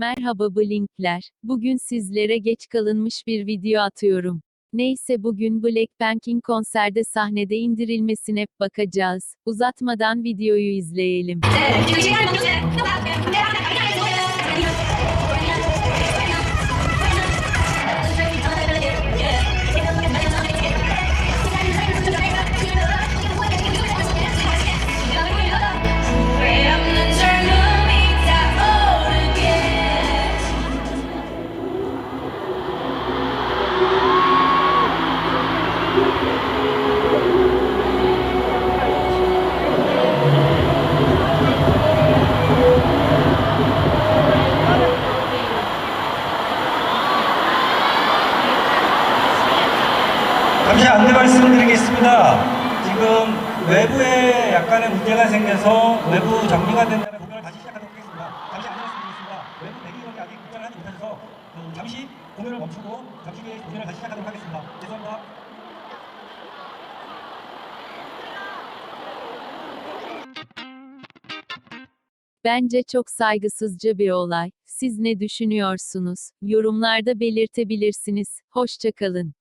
Merhaba Blinkler. Bugün sizlere geç kalınmış bir video atıyorum. Neyse bugün Blackpink'in konserde sahnede indirilmesine bakacağız. Uzatmadan videoyu izleyelim. 잠시 안내 말씀드리겠습니다. 지금 외부에 약간의 문제가 생겨서 외부 정리가 된다면 공연을 다시 시작하도록 하겠습니다. 잠시 안내 말씀드리겠습니다. 외부 대기석이 아직 입장을 하지 못해서 그 잠시 공연을 멈추고 잠시 뒤에 공연을 다시 시작하도록 하겠습니다. 죄송합니다. Bence çok saygısızca bir olay. Siz ne düşünüyorsunuz? Yorumlarda belirtebilirsiniz. Hoşçakalın.